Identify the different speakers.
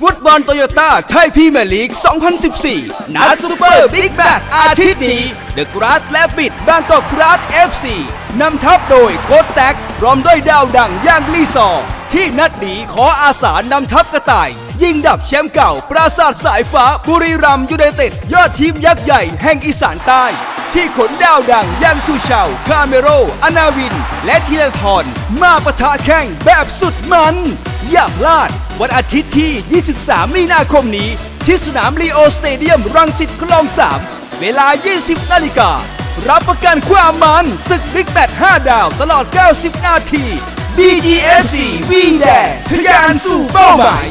Speaker 1: ฟุตบอลโตโยต้าไทยพรีเมียร์ลีก 2014 นัดซูเปอร์บิ๊กแบทอาทิตย์นี้ เดอะกราสและบิดบางกอกกราส FC นำทัพโดยโค้ชแท็กพร้อมด้วยดาวดังย่างลีซอ ที่นัดนี้ขออาสานำทัพกระต่าย ยิงดับแชมป์เก่า ปราสาทสายฟ้าบุรีรัมย์ยูไนเต็ด ยอดทีมยักษ์ใหญ่แห่งอีสานใต้ ที่ขนดาวดังย่างสุชาวคาเมโรอนาวิน และธีรทรมาปะทะแข่งแบบสุดมัน อย่าพลาด วันอาทิตย์ที่ 23 มีนาคมนี้ ที่สนามลีโอสเตเดียมรังสิตคลอง 3 เวลา 20 นาฬิกา รับประกันความมันศึกบิ๊กแบท5ดาวตลอด 90 นาที BGFC วีแดงทะยานสู่เป้าหมาย